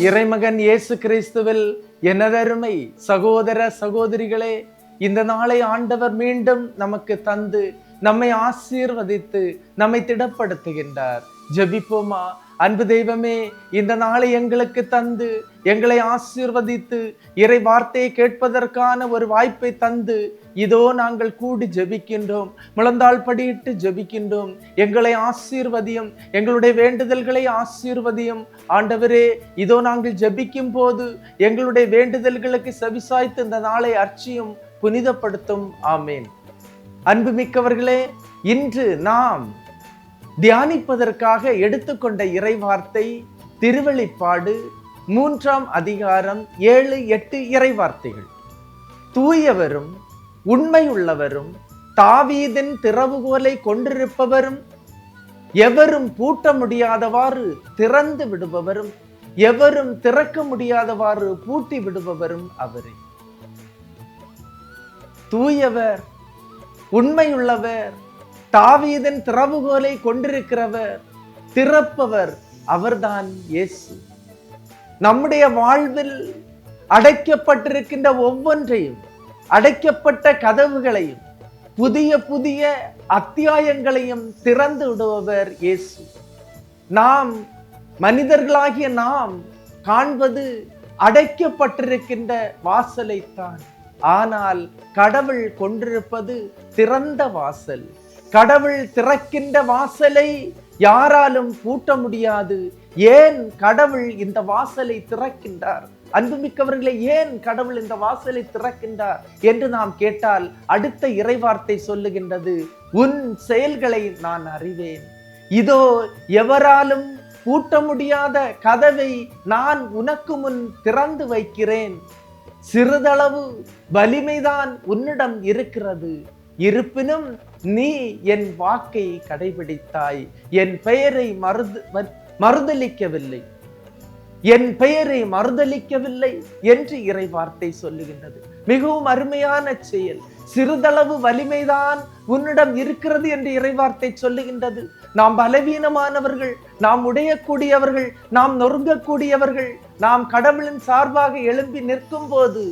இறைமகன் இயேசு கிறிஸ்துவில் எனதருமை சகோதர சகோதரிகளே இந்த நாளை ஆண்டவர் மீண்டும் நமக்கு தந்து நம்மை ஆசீர்வதித்து நம்மை திடப்படுத்துகின்றார். ஜபிப்போமா? அன்பு தெய்வமே இந்த நாளை எங்களுக்கு தந்து எங்களை ஆசீர்வதித்து இறை வார்த்தையை கேட்பதற்கான ஒரு வாய்ப்பை தந்து இதோ நாங்கள் கூடி ஜெபிக்கின்றோம். முழந்தாள் படியிட்டு ஜெபிக்கின்றோம். எங்களை ஆசீர்வதியும் எங்களுடைய வேண்டுதல்களை ஆசீர்வதியும். ஆண்டவரே இதோ நாங்கள் ஜபிக்கும் போது எங்களுடைய வேண்டுதல்களுக்கு செவிசாய்த்து இந்த நாளை அர்ச்சியும் புனிதப்படுத்தும். ஆமேன். அன்புமிக்கவர்களே இன்று நாம் தியானிப்பதற்காக எடுத்துக்கொண்ட இறைவார்த்தை திருவெளிப்பாடு மூன்றாம் அதிகாரம் ஏழு எட்டு இறைவார்த்தைகள். தூயவரும் உண்மையுள்ளவரும் தாவீதின் திறவுகோலை கொண்டிருப்பவரும் எவரும் பூட்ட முடியாதவாறு திறந்து விடுபவரும் எவரும் திறக்க முடியாதவாறு பூட்டி விடுபவரும் அவரே. தூயவர் உண்மையுள்ளவர். தாவீதன் திறவுகோலை கொண்டிருக்கிறவர். திறப்பவர் அவர்தான் இயேசு. நம்முடைய வாழ்வில் அடைக்கப்பட்டிருக்கின்ற ஒவ்வொன்றையும் அடைக்கப்பட்ட கதவுகளையும் புதிய புதிய அத்தியாயங்களையும் திறந்து விடுபவர் இயேசு. நாம் மனிதர்களாகிய நாம் காண்பது அடைக்கப்பட்டிருக்கின்ற வாசலைத்தான். ஆனால் கடவுள் கொண்டிருப்பது திறந்த வாசல். கடவுள் திறக்கின்ற வாசலை யாராலும் பூட்ட முடியாது. ஏன் கடவுள் இந்த வாசலை திறக்கின்றார்? அன்புமிக்கவர்களை ஏன் கடவுள் இந்த வாசலை திறக்கின்றார் என்று நாம் கேட்டால் அடுத்த இறைவார்த்தை சொல்லுகின்றது உன் செயல்களை நான் அறிவேன். இதோ எவராலும் பூட்ட முடியாத கதவை நான் உனக்கு முன் திறந்து வைக்கிறேன். சிறிதளவு வலிமைதான் உன்னிடம் இருக்கிறது. இருப்பினும் நீ என் வாக்கை கடைபிடித்தாய். என் பெயரை மறுது மறுதளிக்கவில்லை என் பெயரை மறுதளிக்கவில்லை என்று இறை வார்த்தை சொல்லுகின்றது. மிகவும் அருமையான செயல். சிறிதளவு வலிமைதான் உன்னிடம் இருக்கிறது என்று இறைவார்த்தை சொல்லுகின்றது. நாம் பலவீனமானவர்கள் நாம் உடையக்கூடியவர்கள் நாம் நொறுங்கக்கூடியவர்கள் நாம் கடவுளின் சார்பாக எழும்பி நிற்கும் போது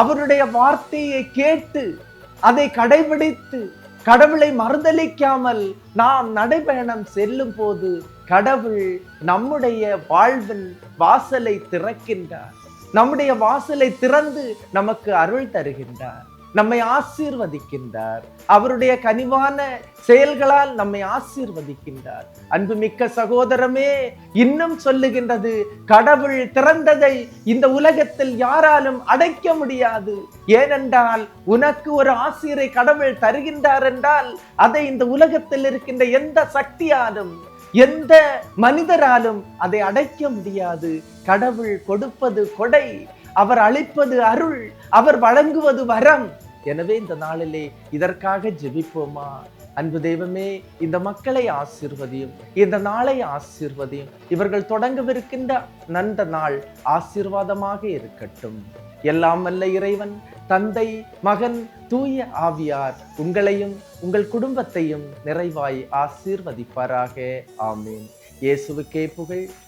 அவருடைய வார்த்தையை கேட்டு அதை கடைபிடித்து கடவுளை மறுதலிக்காமல் நாம் நடைபயணம் செல்லும் போது கடவுள் நம்முடைய வாழ்வின் வாசலை திறக்கின்றார். நம்முடைய வாசலை திறந்து நமக்கு அருள் தருகின்றார். நம்மை ஆசீர்வதிக்கின்றார். அவருடைய கனிவான செயல்களால் நம்மை ஆசீர்வதிக்கின்றார். அன்புமிக்க சகோதரமே இன்னும் சொல்லுகின்றது கடவுள் திறந்ததை இந்த உலகத்தில் யாராலும் அடைக்க முடியாது. ஏனென்றால் உனக்கு ஒரு ஆசிரியரை கடவுள் தருகின்றார் என்றால் அதை இந்த உலகத்தில் இருக்கின்ற எந்த சக்தியாலும் எந்த மனிதராலும் அதை அடைக்க முடியாது. கடவுள் கொடுப்பது கொடை. அவர் அளிப்பது அருள் அவர் வழங்குவது வரம். எனவே இந்த நாளிலே இதற்காக ஜெபிப்போமா? அன்பு தெய்வமே இந்த மக்களை ஆசிர்வதியும் இந்த நாளை ஆசிர்வதியும். இவர்கள் தொடங்கவிருக்கின்ற நந்த நாள் ஆசீர்வாதமாக இருக்கட்டும். எல்லாம் வல்ல இறைவன் தந்தை மகன் தூய ஆவியார் உங்களையும் உங்கள் குடும்பத்தையும் நிறைவாய் ஆசீர்வதிப்பாராக. ஆமீன். இயேசுவுக்கே புகழ்.